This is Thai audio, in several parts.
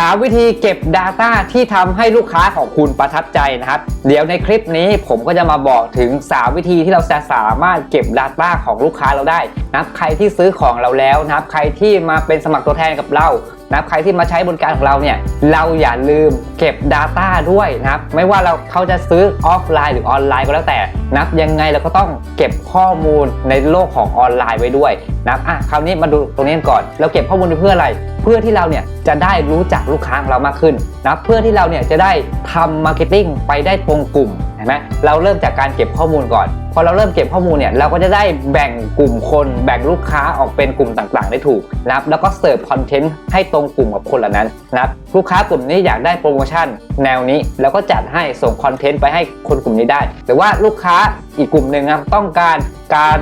3 วิธีเก็บ Data ที่ทำให้ลูกค้าของคุณประทับใจนะครับ เดี๋ยวในคลิปนี้ผมก็จะมาบอกถึง 3 วิธีที่เราจะสามารถเก็บ Data ของลูกค้าเราได้นะครับใครที่ซื้อของเราแล้วนะครับ ใครที่มาเป็นสมัครตัวแทนกับเรา นะครับใครที่มาใช้บริการของเราเนี่ยเราอย่าลืมเก็บ Data ด้วยนะครับไม่ว่าเราเขาจะซื้อออฟไลน์หรือออนไลน์ก็แล้วแต่นะครับยังไงเราก็ต้องเก็บข้อมูลในโลกของออนไลน์ไว้ด้วยนะครับอะคราวนี้มาดูตรงนี้ก่อนเราเก็บข้อมูลเพื่ออะไร เพื่อที่เราเนี่ยจะได้รู้จักลูกค้าของเรามากขึ้นนะเพื่อที่เราเนี่ยจะได้ทำมาร์เก็ตติ้งไปได้ตรงกลุ่มเห็นไหมเราเริ่มจากการเก็บข้อมูลก่อน พอเราเริ่มเก็บข้อมูลเนี่ยเราก็จะได้แบ่งกลุ่มคนแบ่งลูกค้าออกเป็นกลุ่มต่างๆ ได้ถูกนะครับแล้วก็เสิร์ฟคอนเทนต์ให้ตรงกลุ่มกับคนเหล่านั้นนะครับลูกค้ากลุ่มนี้อยากได้โปรโมชั่น แนวนี้แล้วก็จัดให้ส่งคอนเทนต์ไปให้คนกลุ่มนี้ได้ หรือว่าลูกค้า อีกกลุ่มหนึ่งนะครับต้องการการ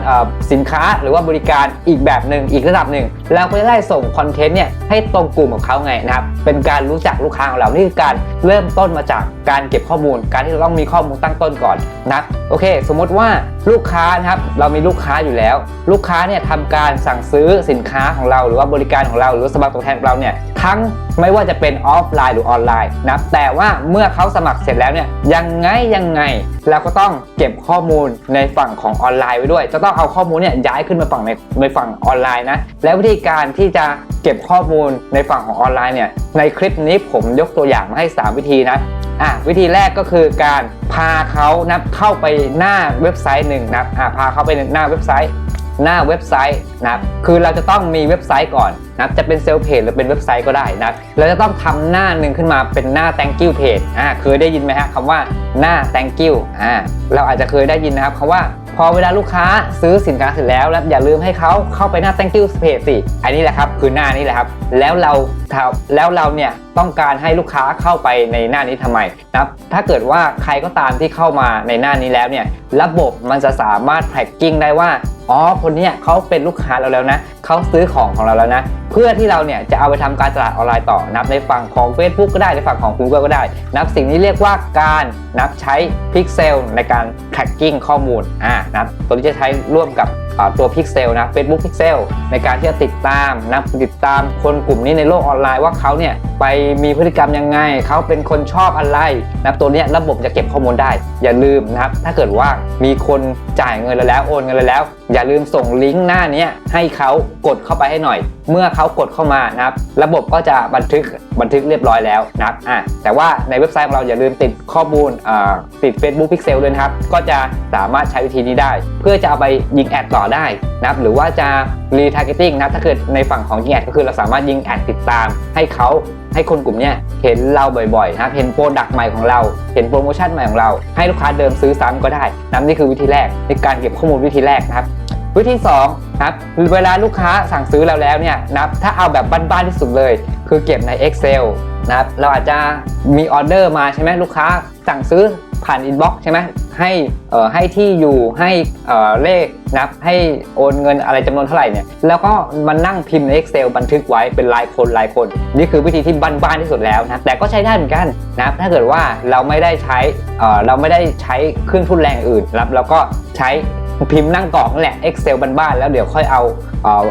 สินค้าหรือว่าบริการอีกแบบหนึ่งอีกระดับหนึ่งแล้วก็จะได้ส่งคอนเทนต์เนี่ยให้ตรงกลุ่มของเขาไงนะครับเป็นการรู้จักลูกค้าของเรานี่คือการเริ่มต้นมาจากการเก็บข้อมูล การที่เราต้องมีข้อมูลตั้งต้นก่อนนะโอเค สมมติว่าลูกค้านะครับเรามีลูกค้าอยู่แล้ว ลูกค้าเนี่ยทำการสั่งซื้อสินค้าของเราหรือว่าบริการของเราหรือสมัครตัวแทนของเราเนี่ยทั้งไม่ว่าจะเป็นออฟไลน์หรือออนไลน์นะแต่ว่าเมื่อเขาสมัครเสร็จแล้วเนี่ยยังไงยังไงเราก็ต้องเก็บข้อมูลในฝั่งของออนไลน์ไว้ด้วย จะต้องเอาข้อมูลเนี่ยย้ายขึ้นมาฝั่งในในฝั่งออนไลน์นะและวิธีการที่จะเก็บข้อมูลในฝั่งของออนไลน์เนี่ยในคลิปนี้ผมยกตัวอย่างมาให้ 3 วิธีนะ อะวิธีแรกก็คือการพาเขานับเข้าไปหน้าเว็บไซต์หนึ่งนะครับอะพาเขาไปหน้าเว็บไซต์ หน้าเว็บไซต์นะครับคือเราจะต้องมีเว็บไซต์ก่อนนะจะเป็นเซลล์เพจหรือเป็นเว็บไซต์ก็ได้นะเราจะต้องทำหน้าหนึ่งขึ้นมาเป็นหน้า thank you page อ่าเคยได้ยินไหมฮะคำว่าหน้า thank you อ่าเราอาจจะเคยได้ยินนะครับคำว่าพอเวลาลูกค้าซื้อสินค้าเสร็จแล้วแล้วอย่าลืมให้เขาเข้าไปหน้า thank you page สิ อันนี้แหละครับคือหน้านี้แหละครับ แล้วเราแล้วเราเนี่ยต้องการให้ลูกค้าเข้าไปในหน้านี้ทำไมนะถ้าเกิดว่าใครก็ตามที่เข้ามาในหน้านี้แล้วเนี่ยระบบมันจะสามารถ tracking ได้ว่า อ๋อคนนี้เขาเป็นลูกค้าเราแล้วนะเขาซื้อของของเราแล้วนะ เพื่อที่เราเนี่ยจะเอาไปทำการตลาดออนไลน์ต่อนับในฝั่งของ Facebook ก็ได้ในฝั่งของ Google ก็ได้ นับสิ่งนี้เรียกว่าการนับใช้พิกเซลในการ tracking ข้อมูลอ่านะตัวนี้จะใช้ร่วมกับตัว Pixel นะ Facebook Pixel ในการที่จะติดตามนะติดตามคนกลุ่มนี้ในโลกออนไลน์ว่าเขาเนี่ยไปมีพฤติกรรมยังไง เขาเป็นคนชอบอะไรนะตัวนี้ระบบจะเก็บข้อมูลได้ อย่าลืมนะครับ ถ้าเกิดว่ามีคนจ่ายเงินแล้วโอนเงินแล้วแล้วอย่าลืมส่งลิงก์หน้านี้ให้เขากดเข้าไปให้หน่อย เมื่อเขากดเข้ามานะครับ ระบบก็จะบันทึกบันทึกเรียบร้อยแล้วนะครับอะแต่ว่าในเว็บไซต์ของเราอย่าลืมติดข้อมูลติด Facebook Pixel ด้วยนะครับ ก็จะสามารถใช้วิธีนี้ได้ เพื่อจะเอาไปยิงแอดต่อได้นะครับหรือว่าจะ retargeting นะครับถ้าเกิดในฝั่งของยิงแอดก็คือเราสามารถยิงแอดติดตาม ให้เขาให้คนกลุ่มนี้เห็นเราบ่อยๆนะครับเห็นโปรดักต์ใหม่ของเรา เห็นโปรโมชั่นใหม่ของเรา ให้ลูกค้าเดิมซื้อซ้ำก็ได้นะนี่คือวิธีแรกในการเก็บข้อมูลวิธีแรกนะครับ วิธี2ครับเวลาลูกค้าสั่งซื้อเราแล้วเนี่ยนับถ้าเอาแบบบ้านๆที่สุดเลย คือเก็บใน Excel นะครับเราอาจจะมีออเดอร์มาใช่ไหมลูกค้าสั่งซื้อผ่านอินบ็อกซ์ใช่ไหมให้เอ่อให้ที่อยู่ให้เอ่อเลขนับให้โอนเงินอะไรจำนวนเท่าไหร่เนี่ยแล้วก็มานั่งพิมพ์ใน Excel บันทึกไว้เป็นรายคนรายคน นี่คือวิธีที่บ้านๆที่สุดแล้วนะแต่ก็ใช้ได้เหมือนกันนะถ้าเกิดว่าเราไม่ได้ใช้เอ่อเราไม่ได้ใช้เครื่องทุนแรงอื่นนะครับเราก็ใช้ พิมพ์นั่งกรอกนั่นแหละ Excel บ้านๆแล้วเดี๋ยวค่อยเอาเอ่อ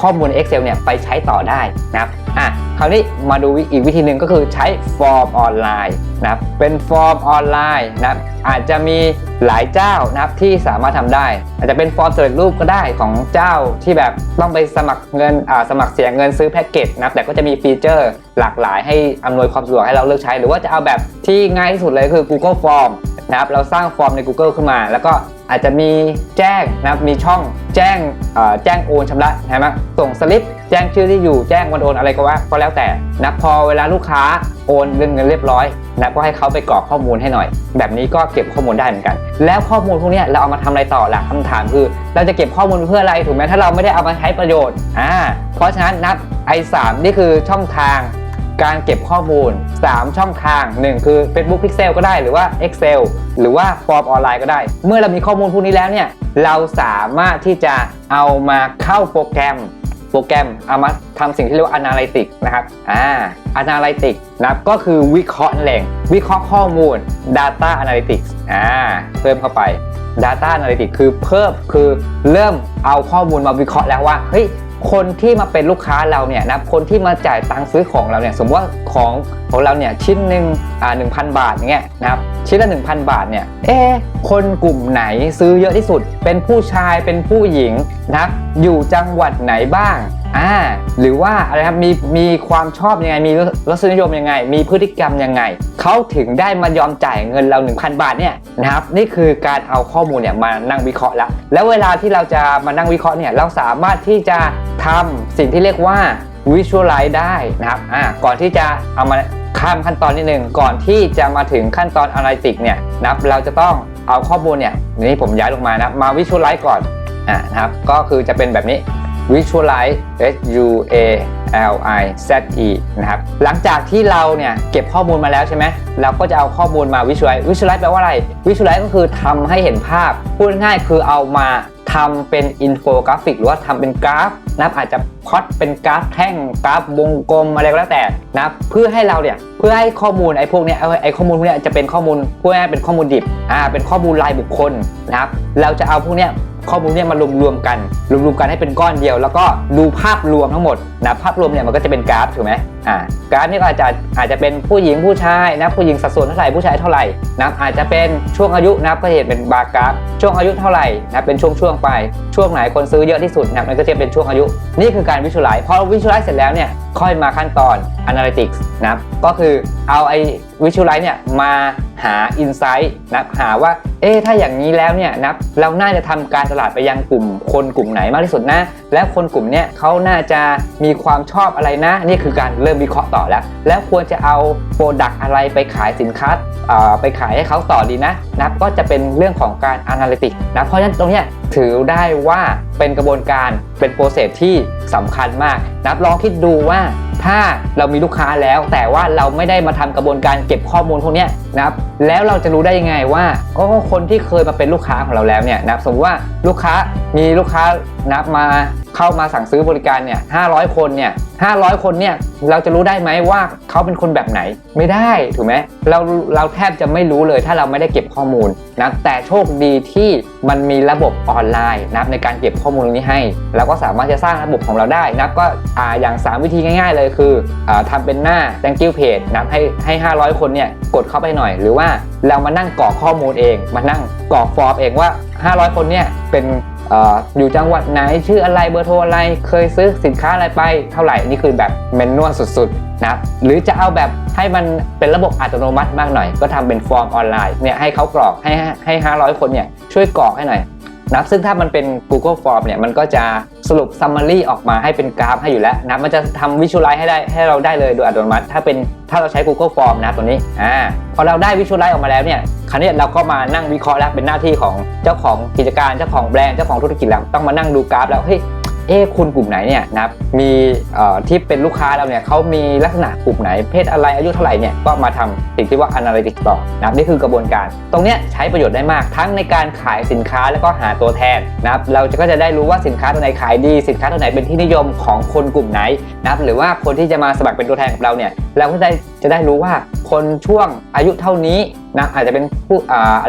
ข้อมูล Excel เนี่ยไปใช้ต่อได้นะครับอะ คราวนี้มาดูอีกวิธีหนึ่งก็คือใช้ฟอร์มออนไลน์นะครับเป็นฟอร์มออนไลน์นะครับอาจจะมีหลายเจ้านะครับที่สามารถทำได้ อาจจะเป็นฟอร์มสำเร็จรูปก็ได้ของเจ้าที่แบบต้องไปสมัครเงินอ่าสมัครเสียเงินซื้อแพ็กเกจนะครับแต่ก็จะมีฟีเจอร์หลากหลายให้อำนวยความสะดวกให้เราเลือกใช้ หรือว่าจะเอาแบบที่ง่ายที่สุดเลยคือ Google Form นะครับเราสร้างฟอร์มใน Google ขึ้นมา แล้วก็อาจจะมีแจ้งนะครับมีช่องแจ้งแจ้งโอนชำระใช่ไหมส่งสลิป แจ้งชื่อที่อยู่แจ้งวันโอนอะไรก็ว่าก็แล้วแต่นะพอเวลาลูกค้าโอนเงินเงินเรียบร้อยนะก็ให้เขาไปกรอกข้อมูลให้หน่อย แบบนี้ก็เก็บข้อมูลได้เหมือนกัน แล้วข้อมูลพวกนี้เราเอามาทำอะไรต่อล่ะคำถามคือ เราจะเก็บข้อมูลเพื่ออะไรถูกไหมถ้าเราไม่ได้เอามาใช้ประโยชน์อ่าเพราะฉะนั้นนับ i3 นี่คือช่องทางการเก็บข้อมูล 3 ช่องทาง 1 คือ Facebook Pixel ก็ได้หรือว่า Excel หรือว่าฟอร์มออนไลน์ก็ได้ เมื่อเรามีข้อมูลพวกนี้แล้วเนี่ย เราสามารถที่จะเอามาเข้าโปรแกรม โปรแกรมเอามาทำสิ่งที่เรียกว่า analytic นะครับอ่า analytic นะครับก็คือวิเคราะห์นั่นเองวิเคราะห์ข้อมูล Data Analytics อ่าเพิ่มเข้าไป Data Analytics คือเพิ่มคือเริ่มเอาข้อมูลมาวิเคราะห์แล้วว่าเฮ้ย คนที่มาเป็นลูกค้าเราเนี่ยนะคนที่มาจ่ายตังค์ซื้อของเราเนี่ยสมมติว่าของของเราเนี่ยชิ้นหนึ่งอ่าหนึ่งพันบาทอย่างเงี้ยนะครับชิ้นละ 1,000 บาทเนี่ยเอ๊คนกลุ่มไหนซื้อเยอะที่สุด เป็นผู้ชายเป็นผู้หญิงนะครับอยู่จังหวัดไหนบ้าง อ่าหรือว่าอะไรครับมีมีความชอบยังไง มีรสนิยมยังไง มีพฤติกรรมยังไงเขาถึงได้มายอมจ่ายเงินเรา 1,000 บาทเนี่ยนะครับนี่คือการเอาข้อมูลเนี่ยมานั่งวิเคราะห์แล้วแล้วเวลาที่เราจะมานั่งวิเคราะห์เนี่ยเราสามารถที่จะทำสิ่งที่เรียกว่า visualize ได้นะครับอ่าก่อนที่จะเอามาข้ามขั้นตอนนิดนึงก่อนที่จะมาถึงขั้นตอน analytics เนี่ยนะครับเราจะต้องเอาข้อมูลเนี่ยนี่ผมย้ายลงมานะมา visualize ก่อนอ่านะครับก็คือจะเป็นแบบนี้ visualize S U A L I Z E นะครับ หลังจากที่เราเนี่ยเก็บข้อมูลมาแล้วใช่ไหม เราก็จะเอาข้อมูลมา visualize visualize แปลว่าอะไร visualize ก็คือทำให้เห็นภาพ พูดง่ายคือเอามาทำเป็นอินโฟกราฟิกหรือว่าทำเป็นกราฟนะอาจจะพอตเป็นกราฟแท่งกราฟวงกลมอะไรก็แล้วแต่นะเพื่อให้เราเนี่ยเพื่อให้ข้อมูลไอ้พวกเนี้ยไอ้ข้อมูลพวกเนี้ยจะเป็นข้อมูลพูดง่ายๆเป็นข้อมูลดิบอ่าเป็นข้อมูลรายบุคคลนะครับเราจะเอาพวกเนี้ย ข้อมูลเนี่ยมารวมรวมๆกัน รวมรวมๆกันให้เป็นก้อนเดียว แล้วก็ดูภาพรวมทั้งหมดนะภาพรวมเนี่ยมันก็จะเป็นกราฟถูกไหมอ่า กราฟนี่ก็อาจจะอาจจะเป็นผู้หญิงผู้ชายนะผู้หญิงสัดส่วนเท่าไหร่ผู้ชายเท่าไหร่นะอาจจะเป็นช่วงอายุนะก็จะเห็นเป็นบาร์กราฟช่วงอายุเท่าไหร่นะเป็นช่วงช่วงไป ช่วงไหนคนซื้อเยอะที่สุดนะมันก็จะเป็นช่วงอายุ นี่คือการวิชวลไลซ์พอวิชวลไลซ์เสร็จแล้วเนี่ยค่อยมาขั้นตอน Analytics นะครับก็คือเอาไอ้วิชวลไลซ์เนี่ยมาหา Insight นะครับหาว่าเอ๊ถ้าอย่างนี้แล้วเนี่ยนับเราน่าจะทำการตลาดไปยังกลุ่มคนกลุ่มไหนมากที่สุดนะ แล้วคนกลุ่มเนี้ยเขาน่าจะมีความชอบอะไรนะ นี่คือการเริ่มวิเคราะห์ต่อแล้ว แล้วควรจะเอาโปรดักอะไรไปขายสินค้าไปขายให้เขาต่อดีนะนับก็จะเป็นเรื่องของการ Analytics นะเพราะฉะนั้นตรงนี้ถือได้ว่าเป็นกระบวนการเป็นโปรเซสที่สำคัญมากนับลองคิดดูว่าถ้าเรามีลูกค้าแล้วแต่ว่าเราไม่ได้มาทำกระบวนการเก็บข้อมูลพวกนี้นะครับแล้วเราจะรู้ได้ยังไงว่าก็คนที่เคยมาเป็นลูกค้าของเราแล้วเนี่ยนับสมมติว่าลูกค้ามีลูกค้านับมาเข้ามาสั่งซื้อบริการเนี่ย500 คนเนี่ย500 คนเนี่ยเราจะรู้ได้ไหมว่าเขาเป็นคนแบบไหนไม่ได้ถูกไหมเราเราแทบจะไม่รู้เลยถ้าเราไม่ได้เก็บข้อมูลนะแต่โชคดีที่มันมีระบบออนไลน์นับในการเก็บข้อมูลนี้ให้เราก็สามารถจะสร้างระบบของเราได้นับก็อ่าอย่าง 3 วิธีง่าย ๆ เลยคืออาทำเป็นหน้า thank you page นะครับให้ให้ 500 คนเนี่ยกดเข้าไปหน่อย หรือว่าเรามานั่งกรอกข้อมูลเอง มานั่งกรอกฟอร์มเองว่า 500 คนเนี่ยเป็น อยู่จังหวัดไหนชื่ออะไรเบอร์โทรอะไร เคยซื้อสินค้าอะไรไปเท่าไหร่นี่คือแบบเมนนวลสุดๆนะหรือจะเอาแบบให้มันเป็นระบบอัตโนมัติมากหน่อย ก็ทำเป็นฟอร์มออนไลน์เนี่ยให้เขากรอกให้ให้ 500 คนเนี่ยช่วยกรอกให้หน่อย นะครับซึ่งถ้ามันเป็น Google Form เนี่ยมันก็จะสรุป summary ออกมาให้เป็นกราฟให้อยู่แล้วนะครับมันจะทำ visualize ให้ได้ให้เราได้เลยโดยอัตโนมัติ ถ้าเป็นถ้าเราใช้ Google Form นะตัวนี้อ่าพอเราได้ visualize ออกมาแล้วเนี่ยคราวนี้เราก็มานั่งวิเคราะห์แล้วเป็นหน้าที่ของเจ้าของกิจการเจ้าของแบรนด์เจ้าของธุรกิจแล้วต้องมานั่งดูกราฟแล้วเฮ้ย เอ๊คุณกลุ่มไหนเนี่ยนับมีที่เป็นลูกค้าเราเนี่ยเขามีลักษณะกลุ่มไหนเพศอะไรอายุเท่าไหร่เนี่ยก็มาทำสิ่งที่ว่า analytics ต่อนะครับนี่คือกระบวนการ ตรงเนี้ยใช้ประโยชน์ได้มาก ทั้งในการขายสินค้าแล้วก็หาตัวแทนนับเราจะก็จะได้รู้ว่าสินค้าตัวไหนขายดี สินค้าตัวไหนเป็นที่นิยมของคนกลุ่มไหนนับหรือว่าคนที่จะมาสมัครเป็นตัวแทนกับเราเนี่ยเราก็ได้ จะได้รู้ว่าคนช่วงอายุเท่านี้นะอาจจะเป็นผู้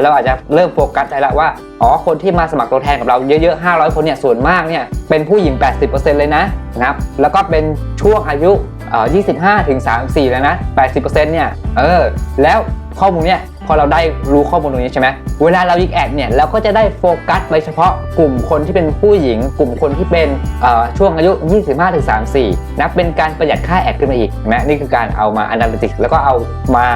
เราอาจจะเริ่มโฟกัสได้แล้วว่าอ๋อคนที่มาสมัครตัวแทนกับเราเยอะๆ 500 คนเนี่ยส่วนมากเนี่ยเป็นผู้หญิง 80%เลยนะนะครับแล้วก็เป็นช่วงอายุเอ่อ25ถึง34 แล้วนะ 80%เนี่ยเออแล้วข้อมูลเนี่ย พอเราได้รู้ข้อมูลตรงนี้ใช่ไหมเวลาเรายิงแอดเนี่ยเราก็จะได้โฟกัสไปเฉพาะกลุ่มคนที่เป็นผู้หญิง กลุ่มคนที่เป็นช่วงอายุ 25ถึง34 นับเป็นการประหยัดค่าแอดขึ้นมาอีกนไหมนี่คือการเอามา Analytics แล้วก็เอามา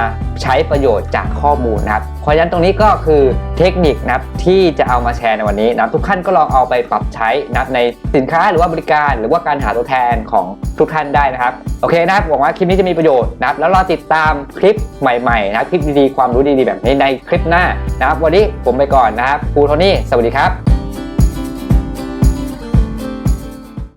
ใช้ประโยชน์จากข้อมูลนะครับ เพราะฉะนั้นตรงนี้ก็คือเทคนิคนะครับที่จะเอามาแชร์ในวันนี้นะครับทุกท่านก็ลองเอาไปปรับใช้นับในสินค้าหรือว่าบริการหรือว่าการหาตัวแทนของทุกท่านได้นะครับ โอเคนะครับหวังว่าคลิปนี้จะมีประโยชน์นะครับ แล้วรอติดตามคลิปใหม่ๆนะคลิปดีๆความรู้ดีๆแบบนี้ในคลิปหน้านะครับ วันนี้ผมไปก่อนนะครับครูโทนี่สวัสดีครับ